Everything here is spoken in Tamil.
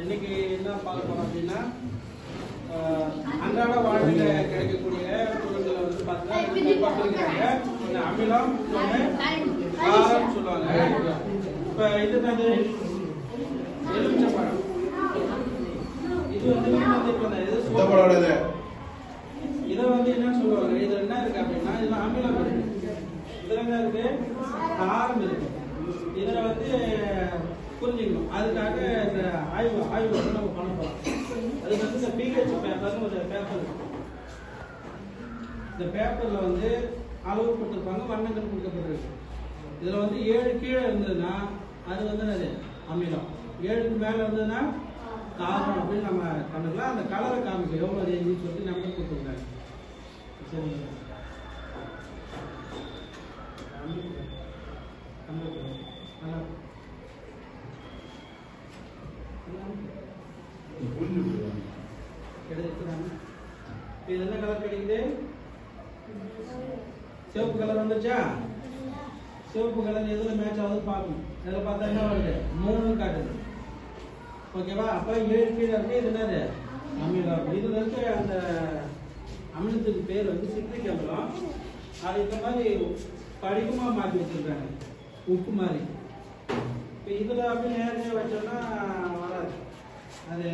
இன்னைக்கு என்ன பார்க்க போறோம் அப்படின்னா அன்றாட வாழ்வில் கிடைக்கக்கூடிய பொருட்களை வந்து பார்த்தீங்கன்னா அமிலம் காரம் சொல்லுவாங்க. இப்போ இது வந்து எலுமிச்சம்பழம் இது வந்து இது இப்போ இது படம் இது இதை வந்து என்ன சொல்லுவாங்க? இதுல என்ன இருக்கு அப்படின்னா இதுல அமிலம் இருக்கு. இதுல என்ன இருக்கு? காரம் இருக்கு. இதுல வந்து புரிஞ்சுக்கணும். அதுக்காக இந்த ஆய்வு ஆய்வு வந்து நம்ம பண்ண போறோம். அதுக்கு வந்து இந்த பிஹெச் பேப்பர்னு ஒரு பேப்பர் இந்த பேப்பரில் வந்து அளவு கொடுத்துருப்பாங்க வண்ணங்கள் கொடுக்கப்பட்டிருக்கு. இதில் வந்து ஏழு கீழே இருந்ததுன்னா அது வந்து அது அமிலம். ஏழுக்கு மேலே இருந்ததுன்னா காரம் அப்படின்னு நம்ம கண்டுக்கலாம். அந்த கலரை காமிக்க. எவ்வளோ ரேஞ்சுன்னு சொல்லி நம்ம கொடுத்துருக்காங்க. சரிங்களா? இது என்ன கலர் கிடைக்குது சிவப்பு கலர் வந்துச்சா சிவப்பு கலர் எதுல மேட்ச் ஆகுது பார்க்கணும் இதில் பார்த்தா என்ன வருது மூணு காட்டுது ஓகேவா அப்போ ஏழு கீழே இருக்கு இது என்னது அமிலம் இதில் இருக்க அந்த அமிலத்துக்கு பேர் வந்து சிட்ரிக் அமிலம் அது இந்த மாதிரி படிக்குமா மாற்றி வச்சிருக்காங்க. உப்பு மாதிரி இப்போ இதில் அப்படி நேரடியாக வச்சோன்னா வராது. அது